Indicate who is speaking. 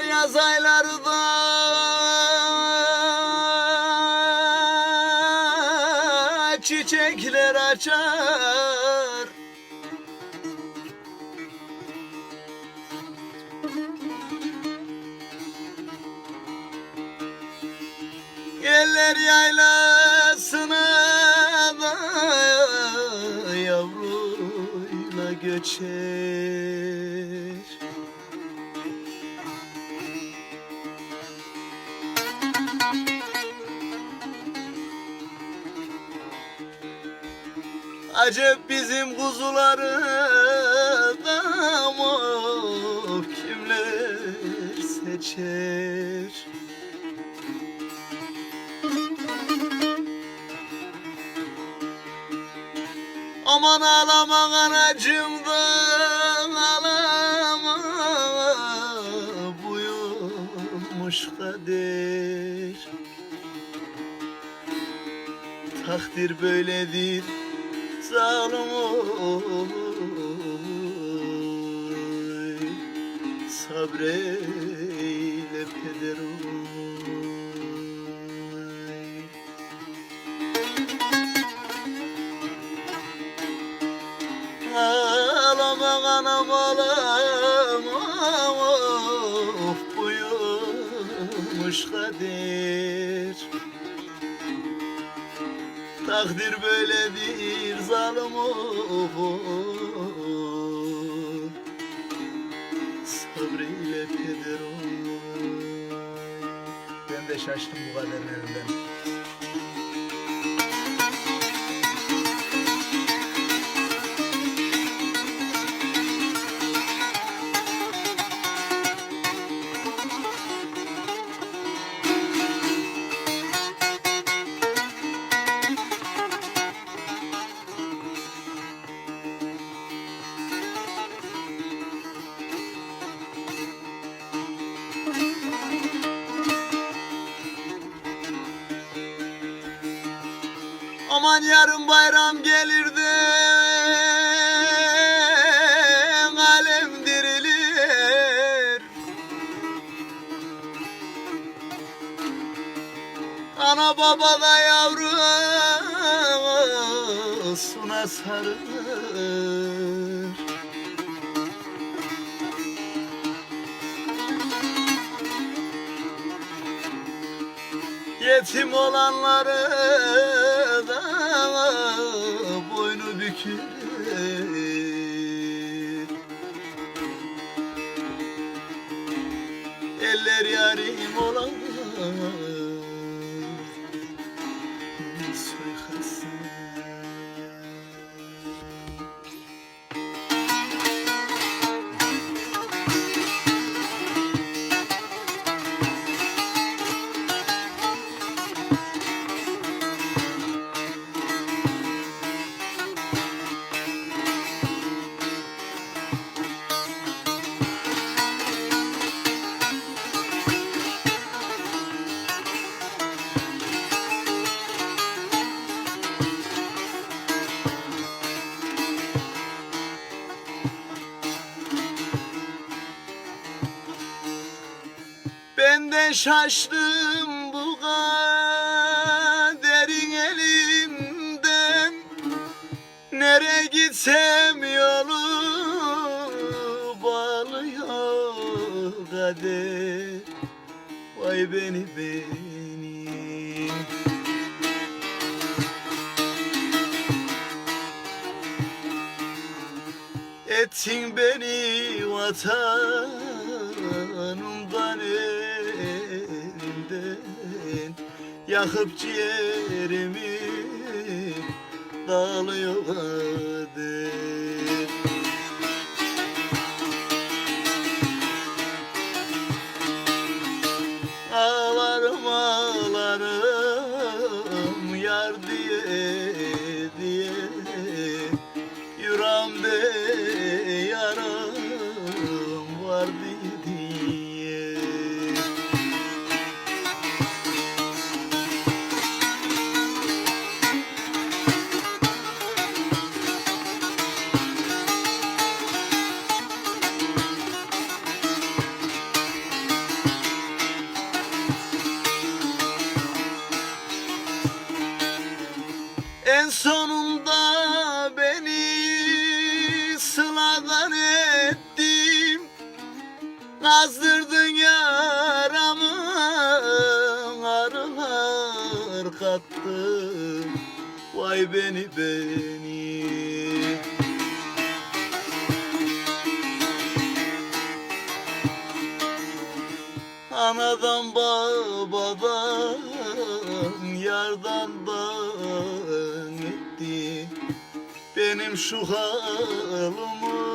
Speaker 1: Doğar yaz ayları da çiçekler açar. Eller yaylasına da yavruyla göçer Acep bizim kuzuları da mı kimler seçer? Aman ağlama anacığım da ağlama Buyurmuş kader Takdir böyledir zalim oy Sabreyle peder oy Ağlama anam Of buyurmuş kader Takdir böyledir zalim oy Sabrıyla peder oy Ben de şaştım bu kaderin elinden Aman yarın bayram gelir de alem dirilir. Ana baba da yavrusuna sarılır Yetim olanları Eller yarim olan de şaştım bu kaderin elinden. Nereye gitsem yolu bağlıyor kader Vay beni beni. Ettin beni vatanımdan Yakıp ciğerimi dağılıyor kader Ağlarım ağlarım yar diye En sonunda beni sıladan ettim Kazdırdın yaramı Arılar kattı. Vay beni beni. Anadan babadan Yardan da benim şu halımı